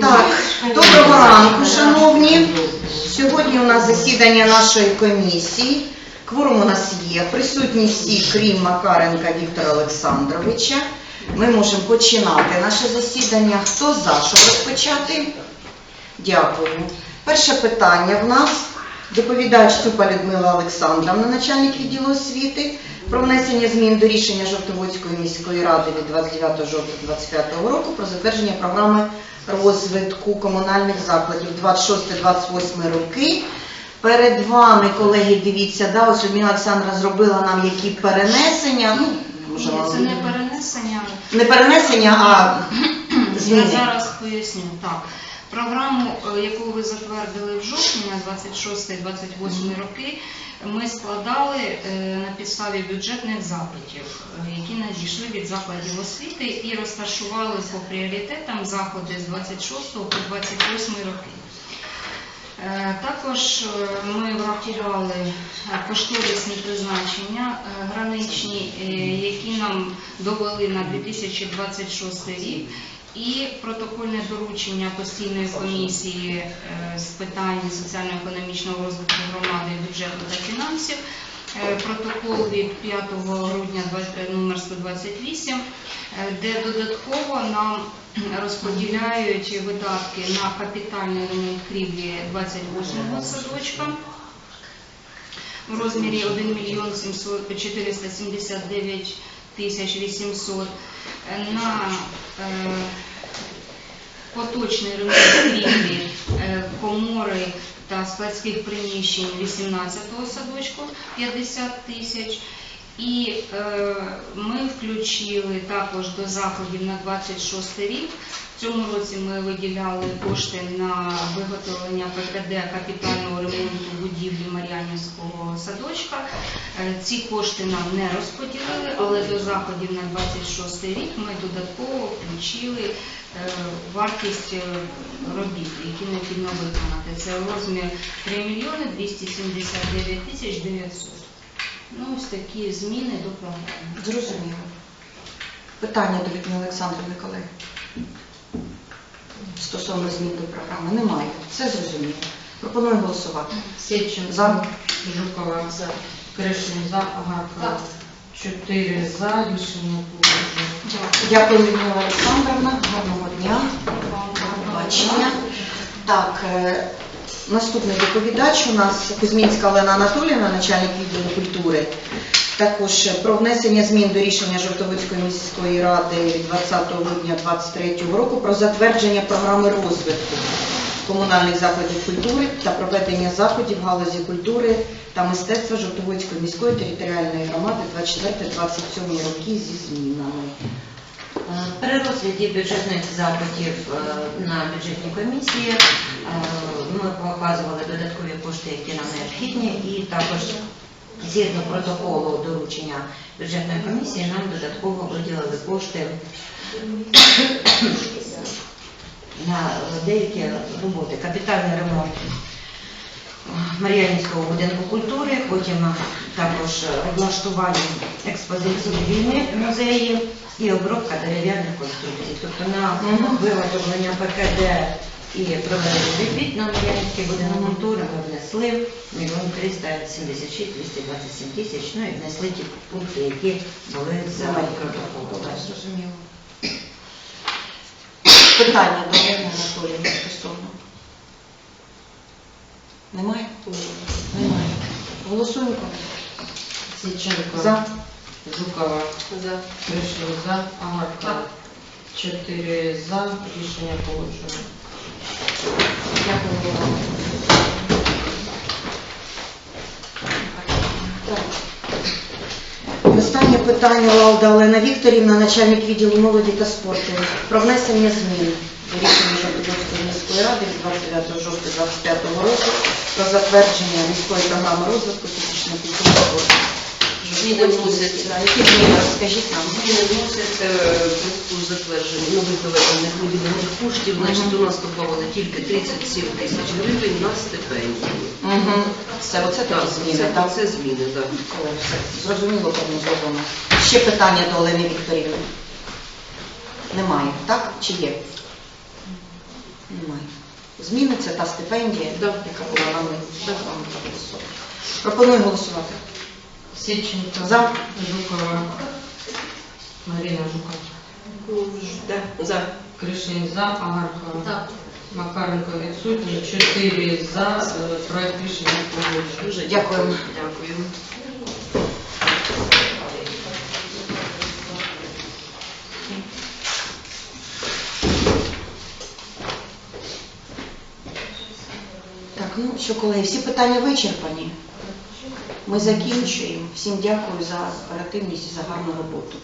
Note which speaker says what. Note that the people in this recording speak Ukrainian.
Speaker 1: Так, доброго ранку, шановні. Сьогодні у нас засідання нашої комісії. Кворум у нас є. Присутні всі, крім Макаренка Віктора Олександровича. Ми можемо починати наше засідання. Хто за, щоб розпочати? Дякую. Перше питання в нас. Доповідач Цупа Людмила Олександровна, начальник відділу освіти, про внесення змін до рішення Жовтоводської міської ради від 29 жовтня 2025 року про затвердження програми розвитку комунальних закладів 26-28 роки. Перед вами, колеги, дивіться, да, ось Людмила Олександра зробила нам які перенесення. Ну, може,
Speaker 2: Ні, це не перенесення.
Speaker 1: не перенесення, а
Speaker 2: Я зараз поясню. Так. Програму, е, яку ви затвердили в жовтні на 26-28 роки, ми складали е, на підставі бюджетних запитів, е, які надійшли від закладів освіти і розташували по пріоритетам заходи з 26 по 28 роки. Також ми врахували кошторисні призначення граничні, які нам довели на 2026 рік, і протокольне доручення постійної комісії е, з питань соціально-економічного розвитку громади, бюджету та фінансів. Е, Протокол від 5 грудня 20 номер 128, е, де додатково нам розподіляють видатки на капітальний ремонт крівлі 28-го садочка в розмірі 1 мільйон 700 479 тисяч 800 е, на е, поточний ремонт крівлі, е, комори та складських приміщень 18-го садочку 50 тисяч. І ми включили також до заходів на 26 рік. Цьому році ми виділяли кошти на виготовлення ПКД капітального ремонту будівлі Мар'янівського садочка. Е, Ці кошти нам не розподілили, але до заходів на 26 рік ми додатково включили е, вартість е, робіт, які необхідно виконати. Це розмір 3 мільйони 279 тисяч 900. Ну, ось такі зміни до програми.
Speaker 1: Зрозуміло. Питання до Людмили Олександрівни, колеги. Стосовно змін до програми немає. Все зрозуміло. Пропоную голосувати.
Speaker 3: Сєченко.
Speaker 1: За.
Speaker 3: Жукова. За. Кришин. За. Агарка. Чотири за. Рішення погоджено.
Speaker 1: Дякую, Людмила Олександровна. Гарного дня. До побачення. Так, е, наступний доповідач у нас Кузьмінська Олена Анатоліївна, начальник відділу культури. Також про внесення змін до рішення Жовтовицької міської ради від 20 грудня 2023 року про затвердження програми розвитку комунальних закладів культури та проведення заходів в галузі культури та мистецтва Жовтовицької міської територіальної громади 24-27 роки зі змінами.
Speaker 4: Е, При розгляді бюджетних запитів е, на бюджетній комісії е, ми показували додаткові кошти, які нам необхідні, і також згідно протоколу доручення бюджетної комісії нам додатково виділили кошти на деякі роботи. Капітальний ремонт Мар'янівського будинку культури, потім також облаштування експозиції війни в музеї і обробка дерев'яних конструкцій. Тобто на виготовлення ПКД і проведення робіт на Мар'янівський будинок культури ми внесли мільйон 376 227 тисяч, ну і внесли ті пункти, які були за протоколом.
Speaker 1: Зрозуміло. Питання до Олени Анатоліївни стосовно. Немає? Немає. Голосуємо.
Speaker 3: Сєченко.
Speaker 1: За.
Speaker 3: Жукова. За. Кришин. За. Агарка. Чотири за. Рішення погоджено.
Speaker 1: Останнє питання Лауда Олена Вікторівна, начальник відділу молоді та спорту. Про внесення змін до рішення Жовтоводської міської ради від 29 жовтня 2025 року про затвердження міської програми розвитку фізичної культури спорту.
Speaker 5: Зміни вносять.
Speaker 1: Розкажіть нам.
Speaker 5: Зміни вносять е, зв'язку з затвердженням нових доведених виділених коштів. Значить, у нас додавали тільки 37 тисяч гривень на стипендії.
Speaker 1: Угу. Все, оце
Speaker 5: Так,
Speaker 1: такі зміни, так?
Speaker 5: це зміни, так.
Speaker 1: О, все, Зрозуміло, зроблено. Ще питання до Олени Вікторівни? Немає, так? Чи є? Немає. Зміниться та стипендія, яка була на ми. Пропоную голосувати.
Speaker 3: Січенко.
Speaker 1: За.
Speaker 3: Жукова. Марина Жукова.
Speaker 5: Да. За.
Speaker 3: Кришин за, Агаркова.
Speaker 5: За.
Speaker 3: Макаренко відсутні. Чотири за. Е, Проект рішення погоджено.
Speaker 5: Дуже
Speaker 1: Дякую.
Speaker 5: Дякую.
Speaker 1: Так, ну що, колеги, всі питання вичерпані. Ми закінчуємо. Всім дякую за оперативність і за гарну роботу.